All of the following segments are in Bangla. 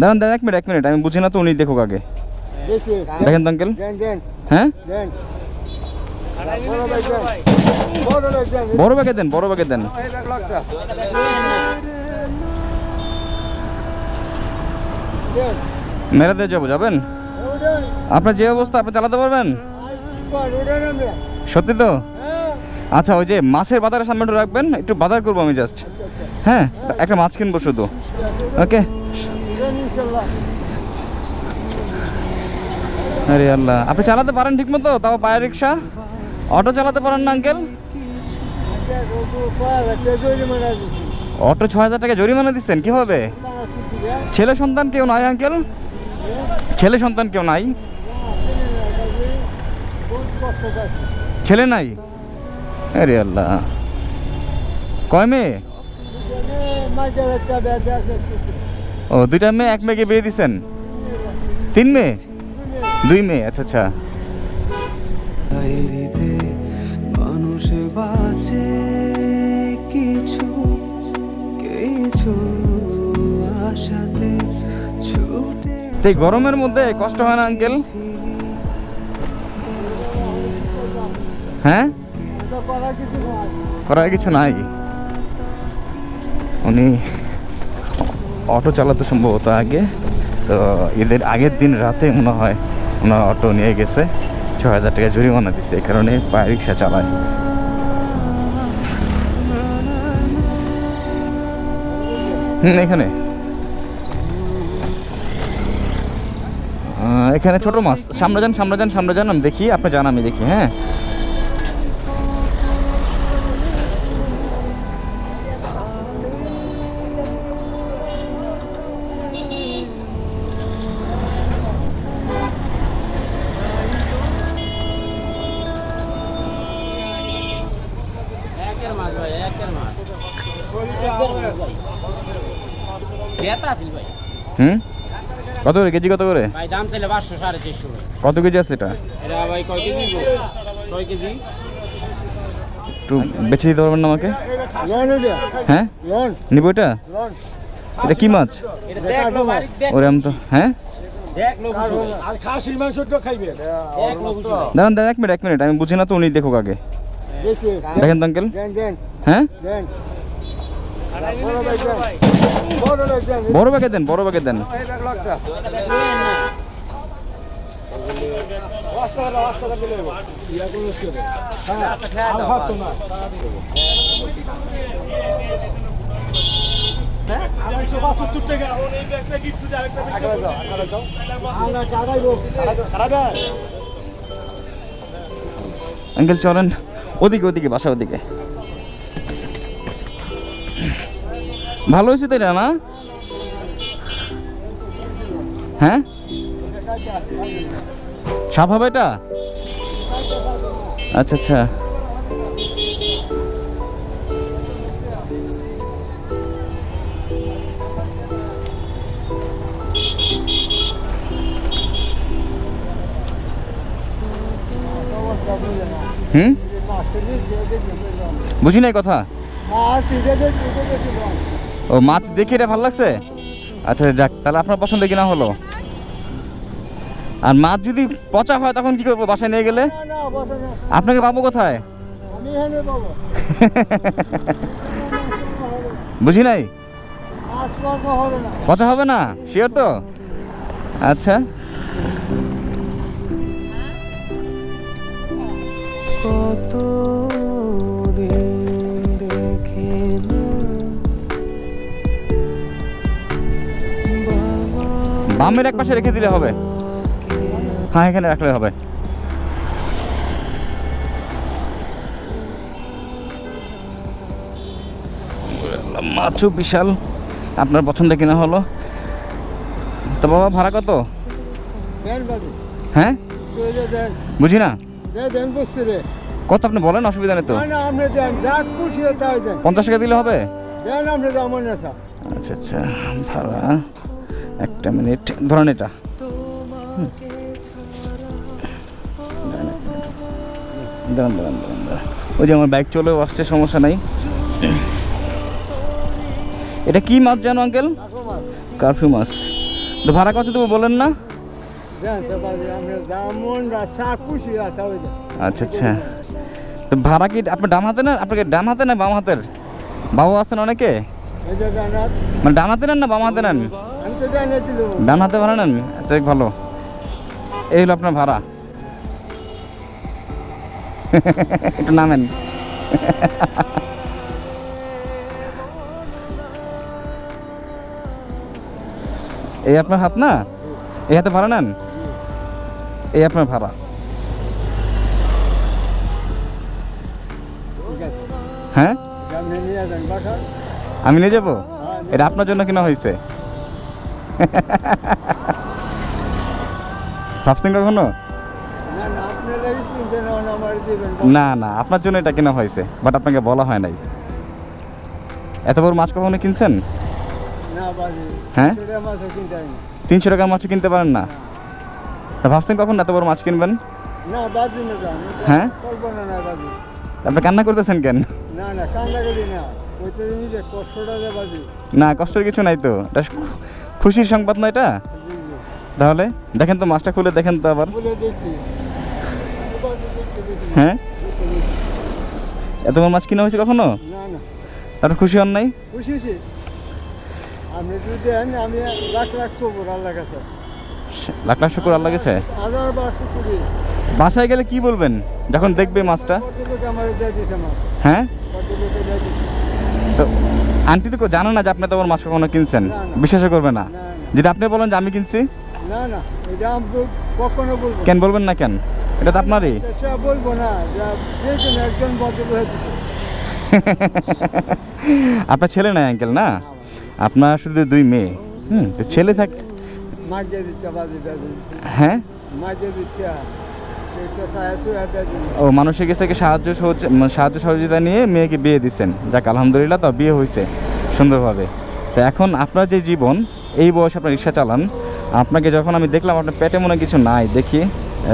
দাঁড়ান দাঁড়ান, এক মিনিট এক মিনিট, আমি বুঝি না তো, উনি দেখুক আগে। দেখেন তো, আঙ্কেল। হ্যাঁ? বড় ব্যাগে দেন, বড় ব্যাগে দেন। এই এক লাখটা দেন মেরে দিয়ে যাব, যাবেন? আপনার যে অবস্থা, আপনি চালাতে পারবেন? সত্যি তো? আচ্ছা ওই যে মাছের বাজারের সামনে রাখবেন, একটু বাজার করব আমি জাস্ট হ্যাঁ একটা মাছ কিনবো শুধু। ওকে? আরে আল্লাহ। আপনি চালাতে পারেন ঠিক মতো তাও পায়ের রিক্সা। অটো চালাতে পারেন না আঙ্কেল অটো ছ হাজার টাকা জরিমানা দিচ্ছেন, কীভাবে? ছেলে সন্তান কেউ নাই আঙ্কেল ছেলে সন্তান কেউ নাই? ছেলে নাই? আরে আল্লাহ। কয় মেয়ে? ও দুইটা মেয়ে এক মেয়েকে বিয়ে দিছেন? তিন মেয়ে? দুই মেয়ে আচ্ছা আচ্ছা। মানুষ বাঁচে কিছু কিছু আশাতে ছুটে এই গরমের মধ্যে কষ্ট হয় না আঙ্কেল? হ্যাঁ? করার কিছু নাই। উনি অটো চালাতে সম্ভবত আগে। তো ঈদের আগের দিন রাতে মনে হয় ওনার অটো নিয়ে গেছে। ছ হাজার টাকা জরিমানা দিচ্ছে এই কারণে পায়ে রিক্সা চালায়। হুম, এখানে। এখানে ছোট মাছ। সামনে যান সামনে যান সামনে যান, আমি দেখি, আপনি যান, আমি দেখি হ্যাঁ। হুম? কত করে কেজি কত করে? ভাই দাম ছিল পাঁচশো সাড়ে চারশো কত কেজি আছে এটা? এটা ভাই কয় কেজি? ছয় কেজি। একটু বেছে দিতে পারবেন না আমাকে? হ্যাঁ? নিব এটা? এটা কি মাছ? এটা দেখ লো বাড়ি দেখ। ওরে আমি তো হ্যাঁ। দাঁড়ান দাঁড়ান এক মিনিট এক মিনিট। আমি বুঝি না তো উনি দেখুক আগে। দেখেন তো আঙ্কেল। দেন দেন। হ্যাঁ? দেন। বড় ব্যাগে দেন বড় ব্যাগে দেন। আঙ্কেল চলেন। ওদিকে ওদিকে বাসা ওদিকে। ভালো হয়েছে তো না? হ্যাঁ? সাপ হবে এটা? আচ্ছা আচ্ছা। হুম? বুঝি নাই কথা? ও মাছ দেখে এটা ভালো লাগছে? আচ্ছা যাক তাহলে আপনার পছন্দ কিনা হলো? আর মাছ যদি পচা হয় তখন কি করব বাসায় নিয়ে গেলে? আপনাকে পাবো কোথায়? আমি এখানে পাবো। বুঝি নাই? পচা হবে না। শিওর তো? আচ্ছা। কত বামের এক পাশে রেখে দিলে হবে। হ্যাঁ এখানে রাখলে হবে। মাছও বিশাল আপনার পছন্দ কিনা হলো? তো বাবা ভাড়া কত? হ্যাঁ? বুঝি না? কত আপনি বলেন অসুবিধা নেই তো। পঞ্চাশ টাকা দিলে হবে? আমার আচ্ছা আচ্ছা ভাড়া। একটা মিনিট। ধরেন এটা। দাঁড়ান দাঁড়ান ওই যে আমার বাইক চলেও আসছে, সমস্যা নাই। এটা কি মাছ জানো আঙ্কেল কারফিউ মাছ। তো ভাড়া কত দেবো বলেন না? আচ্ছা আচ্ছা। তো ভাড়া কি আপনি ডান হাতে না, আপনাকে ডান হাতে না বাম হাতের? বাবু আছেন অনেকে? মানে ডান হাতে নেন না বাম হাতে নেন? ডান হাতে ভাড়া নেন? আচ্ছা ভালো। এই হলো আপনার ভাড়া। একটু নামেন। এই আপনার হাত না? এই হাতে ভাড়া নেন? এই আপনার ভাড়া। হ্যাঁ? আমি নিয়ে যাব? এটা আপনার জন্য কিনা হয়েছে? ভাবছেন কখনো? না না, আপনারা জন্য এটা কেনা হয়েছে বাট আপনাকে বলা হয় নাই। এত বড় মাছ কখনো কিনছেন? হ্যাঁ? মাছও তিনশো টাকা মাছ কিনতে পারেন না? ভাবছেন কখন এত বড় মাছ কিনবেন? হ্যাঁ? আপনি কান্না করতেছেন কেন? না, কষ্টের কিছু নাই তো। খুশির সংবাদ না এটা। তাহলে দেখেন তো মাছটা খুলে দেখেন তো আবার। হ্যাঁ। এত বড় মাছ কিনা হয়েছে কখনো? তারপর খুশি হন নাই? লাখ লাখ শুকুর আল্লাহ গেছে বাসায় গেলে কি বলবেন? যখন দেখবে মাছটা। হ্যাঁ কত লোকে দিয়ে দিয়েছে তো আন্টি তো জানে না যে আপনি তো আমার মাছ কখনো কিনছেন। বিশ্বাসও করবে না। যদি আপনি বলেন যে আমি কিনছি? না না এটা কখনো বলব কেন বলবেন না কেন? এটা তো আপনারই। বলব না একজন আপনার ছেলে নাই আঙ্কেল না? আপনার শুধু দুই মেয়ে। হুম তো ছেলে থাক হ্যাঁ? ও, মানুষের কাছে থেকে সাহায্য মানে সাহায্য সহযোগিতা নিয়ে মেয়েকে বিয়ে দিচ্ছেন? যাক, আলহামদুলিল্লাহ, তা বিয়ে হয়েছে, সুন্দরভাবে। তো এখন আপনার যে জীবন, এই বয়সে আপনার রিক্সা চালান, আপনাকে যখন আমি দেখলাম, আপনার পেটে মনে কিছু নাই, দেখি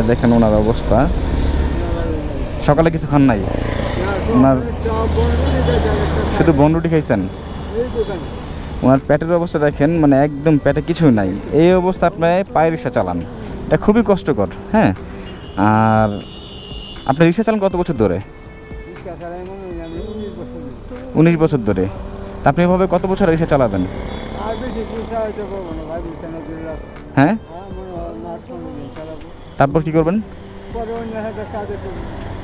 দেখেন ওনার অবস্থা। সকালে কিছু খান নাই? ওনার- শুধু বন রুটি খাইছেন? ওনার পেটের অবস্থা দেখেন মানে একদম পেটে কিছুই নাই। এই অবস্থা আপনি পায়ে রিক্সা চালান। এটা খুবই কষ্টকর হ্যাঁ? আর আপনি রিক্সা চালান কত বছর ধরে? রিক্সা উনিশ বছর ধরে। তা আপনি এভাবে কত বছর রিক্সা চালাবেন? হ্যাঁ? হ্যাঁ তারপর কি করবেন?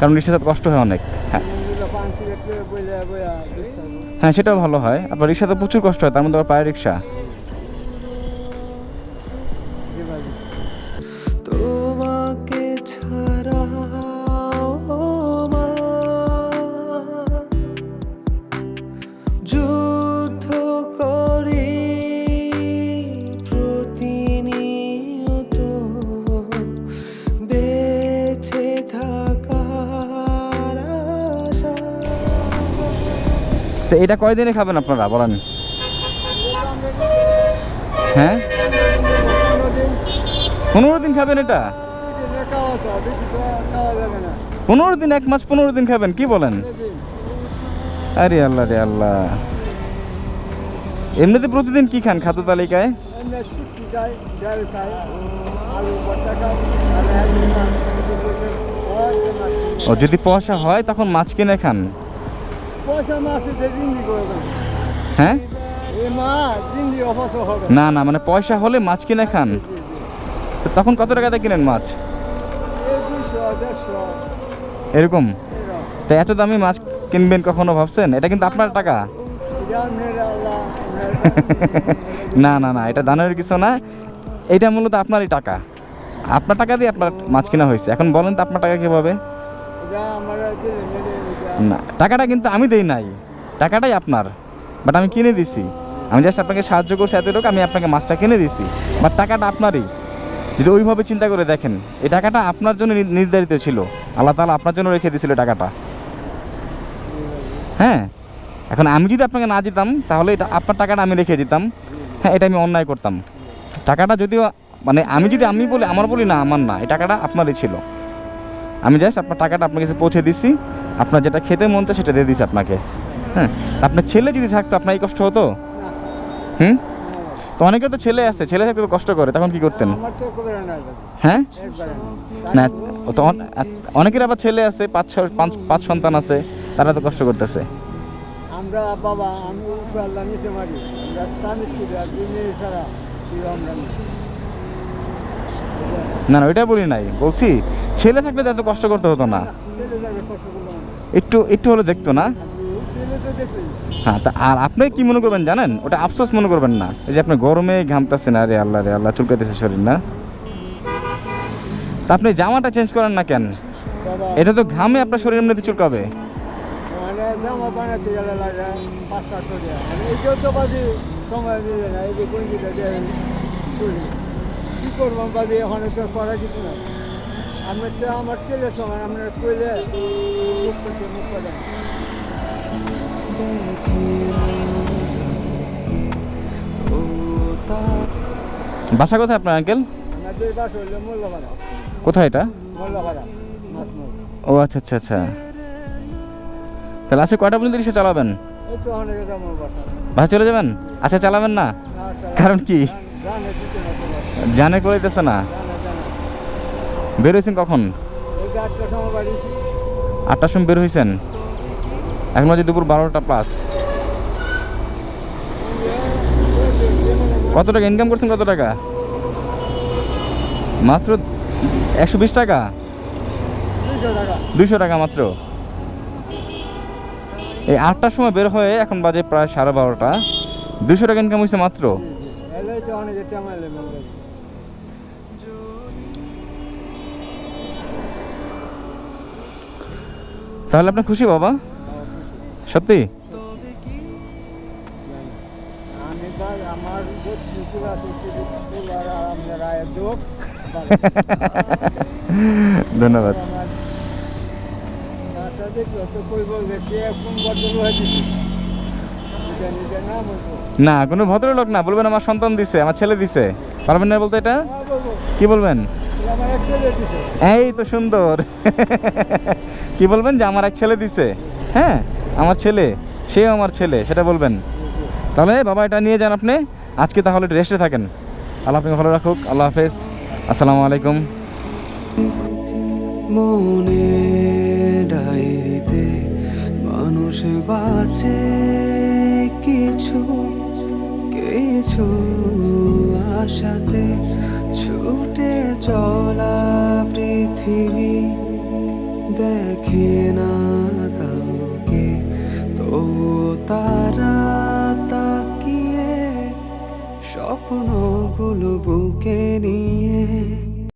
কারণ রিক্সা চালাতে কষ্ট হয় অনেক। হ্যাঁ। হ্যাঁ সেটাও ভালো হয়। আপনার রিক্সাতে প্রচুর কষ্ট হয় তার মধ্যে আবার পায়ের রিক্সা। এটা কয়দিনে খাবেন আপনারা? বলেন। হ্যাঁ? পনেরো দিন খাবেন এটা? পনেরো দিন, এক মাস পনেরো দিন খাবেন, কি বলেন? আরে আল্লাহ, রে আল্লাহ। এমনিতে প্রতিদিন কি খান খাদ্য তালিকায়। ও, যদি পয়সা হয়, তখন মাছ কিনে খান। হ্যাঁ? না না মানে পয়সা হলে মাছ কিনে খান। তো তখন কত টাকাতে কিনেন মাছ? এরকম? তো এত দামি মাছ কিনবেন কখনো ভাবছেন? এটা কিন্তু আপনার টাকা। না না না এটা দানের কিছু না। এটা মূলত আপনারই টাকা। আপনার টাকা দিয়ে আপনার মাছ কেনা হয়েছে। এখন বলেন তো আপনার টাকা কীভাবে? না, টাকাটা কিন্তু আমি দেই নাই। টাকাটাই আপনার। বাট আমি কিনে দিছি। আমি জাস্ট আপনাকে সাহায্য করছি এতটুকু, আমি আপনাকে মাছটা কিনে দিছি। বাট টাকাটা আপনারই। যদি ওইভাবে চিন্তা করে দেখেন, এই টাকাটা আপনার জন্য নির্ধারিত ছিল। আল্লাহ তাআলা আপনার জন্য রেখে দিয়েছিল টাকাটা। হ্যাঁ? এখন আমি যদি আপনাকে না দিতাম, তাহলে এটা আপনার টাকাটা আমি রেখে দিতাম। হ্যাঁ এটা আমি অন্যায় করতাম। টাকাটা যদিও মানে আমি যদি আমি বলি, আমার বলি না, আমার না, এই টাকাটা আপনারই ছিল। আমি জাস্ট আপনার টাকাটা আপনার কাছে পৌঁছে দিচ্ছি আপনার যেটা খেতে মন চায় সেটা দিয়ে দিচ্ছি আপনাকে। হ্যাঁ আপনার ছেলে যদি থাকতো আপনার এই কষ্ট হতো? হুম? তো অনেকে তো ছেলে আছে ছেলে থাকতে তো কষ্ট করে তখন কি করতেন? হ্যাঁ? না তো অন- অনেকের আবার ছেলে আছে পাঁচ পাঁচ পাঁচ সন্তান আছে তারা তো কষ্ট করতেছে। আমরা বাবা আমি নিচে মারি। আমরা স্বামী স্ত্রী আর দুই মেয়ে ছাড়া কি আমরা না। না, ওইটা বলি নাই। বলছি, ছেলে থাকলে তো এত কষ্ট করতে হতো না। একটু একটু হলে দেখতো না? হ্যাঁ তা আর আপনি কি মনে করবেন জানেন? ওটা আফসোস মনে করবেন না। এই যে আপনি গরমে ঘামতেছেন, আরে আল্লাহ রে, আল্লাহ চুলকাতেছে শরীর, না? তা আপনি জামাটা চেঞ্জ করেন না কেন? এটা তো ঘামে আপনার শরীর এমনিতে চুলকাবে। মানে মিলে না এই দিয়ে চলি কী করব বাদি ওখানে তো করা কিছু না আমি তো আমার ছেলের সময় আমরা কইলে মুখ করতে মুখ করে বাসা কোথায় আপনার আঙ্কেল? আমাদের বাস হইল মোল্লাপাড়া কোথায় এটা? মোল্লাপাড়া ও আচ্ছা আচ্ছা আচ্ছা। তাহলে আজকে কয়টা পর্যন্ত রিক্সা চালাবেন? বাসা চলে যাবেন? আচ্ছা চালাবেন না? না, কারণ কি? জানে দিতে না। বের হয়েছেন কখন? আটটার সময় বাড়ি আটটার সময় বের হয়েছেন এখন বাজে দুপুর বারোটা প্লাস কত টাকা ইনকাম করছেন কত টাকা? মাত্র একশো বিশ টাকা? দুইশো টাকা মাত্র। এই আটটার সময় বের হয়ে এখন বাজে প্রায় সাড়ে বারোটা। দুশো টাকা ইনকাম হয়েছে মাত্র এলে তো অনেকে তেমাইলে মেলে তাহলে আপনি খুশি বাবা? সত্যি? ধন্যবাদ। না, কোনো ভদ্রলোক না, বলবেন আমার সন্তান দিছে, আমার ছেলে দিছে। পারবেন না বলতে এটা? কি বলবেন? এই তো সুন্দর। কি বলবেন যে আমার এক ছেলে দিছে? হ্যাঁ আমার ছেলে, সেও আমার ছেলে, সেটা বলবেন। তাহলে বাবা, এটা নিয়ে যান আপনি। আজকে তাহলে রেস্টে থাকেন। আল্লাহ আপনাকে ভালো রাখুক। আল্লাহ হাফেজ। আসসালামু আলাইকুম। মনে ডায়েরিতে মানুষ বাঁচে কিছু কিছু আশাতে ছুটে চলা পৃথিবী দেখে না কাউকে। তো তারা তাকিয়ে স্বপ্নগুলো বুকে নিয়ে